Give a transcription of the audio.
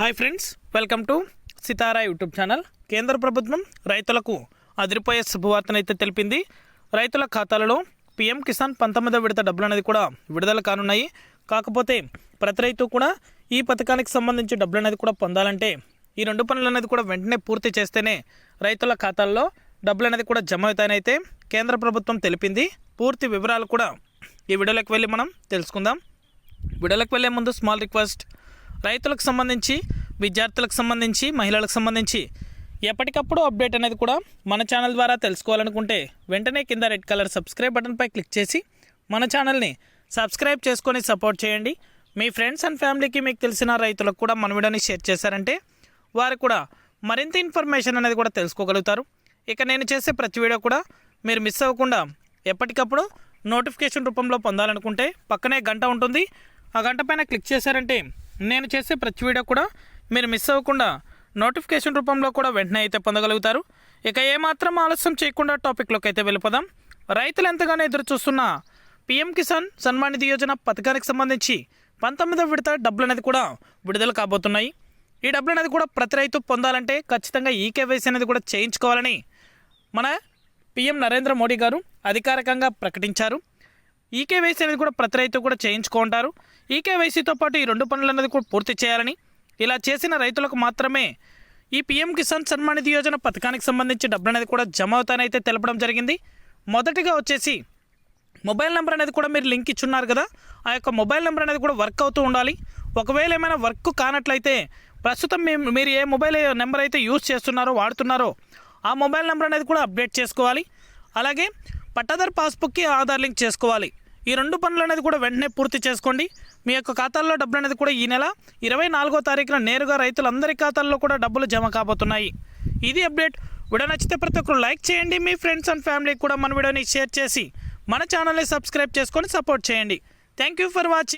Hi friends welcome to Sitara YouTube channel కేంద్ర ప్రభుత్వం రైతులకు అదిరిపోయే శుభవార్తనైతే తెలిపింది రైతుల ఖాతాలలో పీఎం కిసాన్ పంతొమ్మిదవ విడత డబ్బులు అనేది కూడా విడుదల కానున్నాయి కాకపోతే ప్రతి రైతు కూడా ఈ పథకానికి సంబంధించి డబ్బులు అనేది కూడా పొందాలంటే ఈ రెండు పనులు అనేది కూడా వెంటనే పూర్తి చేస్తేనే రైతుల ఖాతాల్లో డబ్బులు అనేది కూడా జమ అవుతాయని అయితే కేంద్ర ప్రభుత్వం తెలిపింది పూర్తి వివరాలు కూడా ఈ వీడియోలోకి వెళ్ళి మనం తెలుసుకుందాం వీడియోలోకి వెళ్ళే ముందు స్మాల్ రిక్వెస్ట్ రైతులకు సంబంధించి విద్యార్థులకు సంబంధించి మహిళలకు సంబంధించి ఎప్పటికప్పుడు అప్డేట్ అనేది కూడా మన ఛానల్ ద్వారా తెలుసుకోవాలనుకుంటే వెంటనే కింద రెడ్ కలర్ సబ్స్క్రైబ్ బటన్పై క్లిక్ చేసి మన ఛానల్ని సబ్స్క్రైబ్ చేసుకొని సపోర్ట్ చేయండి. మీ ఫ్రెండ్స్ అండ్ ఫ్యామిలీకి మీకు తెలిసిన రైతులకు కూడా మన వీడియోని షేర్ చేశారంటే వారు కూడా మరింత ఇన్ఫర్మేషన్ అనేది కూడా తెలుసుకోగలుగుతారు. ఇక నేను చేసే ప్రతి వీడియో కూడా మీరు మిస్ అవ్వకుండా ఎప్పటికప్పుడు నోటిఫికేషన్ రూపంలో పొందాలనుకుంటే పక్కనే గంట ఉంటుంది. ఆ గంట పైన క్లిక్ చేశారంటే నేను చేసే ప్రతి వీడియో కూడా మీరు మిస్ అవ్వకుండా నోటిఫికేషన్ రూపంలో కూడా వెంటనే అయితే పొందగలుగుతారు. ఇక ఏమాత్రం ఆలస్యం చేయకుండా టాపిక్లోకి అయితే వెళ్ళిపోదాం. రైతులు ఎంతగానో ఎదురు చూస్తున్న పీఎం కిసాన్ సన్మాన్ నిధి యోజన పథకానికి సంబంధించి పంతొమ్మిదవ విడత డబ్బులు అనేది కూడా విడుదల కాబోతున్నాయి. ఈ డబ్బులు అనేది కూడా ప్రతి రైతు పొందాలంటే ఖచ్చితంగా ఈ కేవైసీ అనేది కూడా చేయించుకోవాలని మన పీఎం నరేంద్ర మోడీ గారు అధికారికంగా ప్రకటించారు. ఈకేవైసీ అనేది కూడా ప్రతి రైతు కూడా చేయించుకుంటారు. ఈకేవైసీతో పాటు ఈ రెండు పనులు అనేది కూడా పూర్తి చేయాలని ఇలా చేసిన రైతులకు మాత్రమే ఈ పీఎం కిసాన్ సన్మాన్ నిధి యోజన పథకానికి సంబంధించి డబ్బులు అనేది కూడా జమ అవుతానైతే తెలపడం జరిగింది. మొదటిగా వచ్చేసి మొబైల్ నెంబర్ అనేది కూడా మీరు లింక్ ఇచ్చున్నారు కదా ఆ యొక్క మొబైల్ నెంబర్ అనేది కూడా వర్క్ అవుతూ ఉండాలి. ఒకవేళ ఏమైనా వర్క్ కానట్లయితే ప్రస్తుతం మీ మీరు ఏ మొబైల్ నెంబర్ అయితే యూజ్ చేస్తున్నారో వాడుతున్నారో ఆ మొబైల్ నెంబర్ అనేది కూడా అప్డేట్ చేసుకోవాలి. అలాగే పట్టాదారు పాస్బుక్కి ఆధార్ లింక్ చేసుకోవాలి. ఈ రెండు పనులు అనేది కూడా వెంటనే పూర్తి చేసుకోండి. మీ యొక్క ఖాతాల్లో డబ్బులు అనేది కూడా ఈ నెల ఇరవై నాలుగో తారీఖున నేరుగా రైతులందరి ఖాతాల్లో కూడా డబ్బులు జమ కాబోతున్నాయి. ఇది అప్డేట్. వీడియో నచ్చితే ప్రతి ఒక్కరు లైక్ చేయండి. మీ ఫ్రెండ్స్ అండ్ ఫ్యామిలీకి కూడా మన వీడియోని షేర్ చేసి మన ఛానల్ని సబ్స్క్రైబ్ చేసుకొని సపోర్ట్ చేయండి. Thank you for watching.